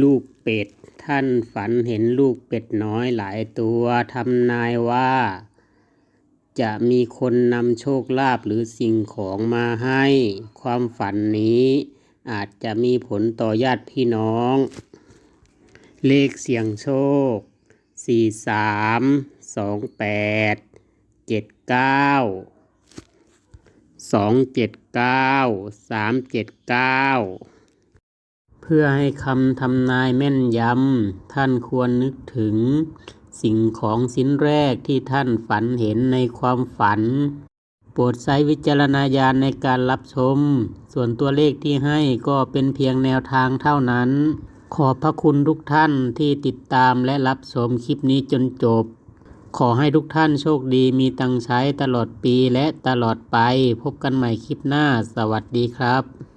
ลูกเป็ด ท่านฝันเห็นลูกเป็ดน้อยหลายตัวทำนายว่า จะมีคนนำโชคลาภหรือสิ่งของมาให้ ความฝันนี้ อาจจะมีผลต่อญาติพี่น้อง เลขเสี่ยงโชคสี่สามสองแปดเจ็ด เพื่อให้คำทำนายแม่นยำ ท่านควรนึกถึง สิ่งของชิ้นแรกที่ท่านฝันเห็นในความฝัน โปรดใช้วิจารณญาณในการรับชม ส่วนตัวเลขที่ให้ก็เป็นเพียงแนวทางเท่านั้น ขอบพระคุณทุกท่านที่ติดตามและรับชมคลิปนี้จนจบ ขอให้ทุกท่านโชคดีมีตังใช้ตลอดปีและตลอดไป พบกันใหม่คลิปหน้า สวัสดีครับ